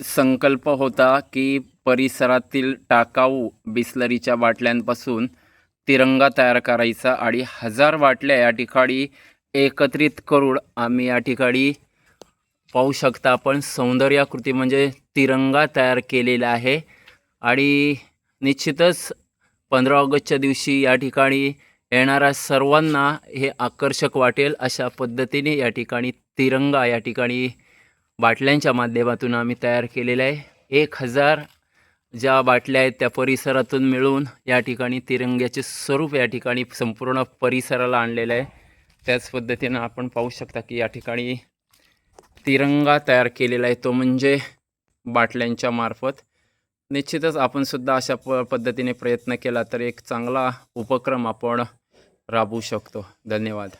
संकल्प होता की परिसरातील टाकाऊ बिसलरीच्या बाटल्यांपासून तिरंगा तयार करायचा आणि हजार बाटल्या या ठिकाणी एकत्रित करून आम्ही या ठिकाणी पाहू शकता. आपण सौंदर्याकृती म्हणजे तिरंगा तयार केलेला आहे आणि निश्चितच पंधरा ऑगस्टच्या दिवशी या ठिकाणी येणाऱ्या सर्वांना हे आकर्षक वाटेल अशा पद्धतीने या ठिकाणी तिरंगा या ठिकाणी बाटल्यांच्या माध्यमातून आम्ही तयार केलेलं आहे. एक हजार ज्या बाटल्या आहेत त्या परिसरातून मिळून या ठिकाणी तिरंग्याचे स्वरूप या ठिकाणी संपूर्ण परिसराला आणलेलं आहे. त्याच पद्धतीनं आपण पाहू शकता की या ठिकाणी तिरंगा तयार केलेला आहे. तो म्हणजे बाटल्यांच्या मार्फत. निश्चितच आपण सुद्धा अशा प पद्धतीने प्रयत्न केला तर एक चांगला उपक्रम आपण राबवू शकतो. धन्यवाद.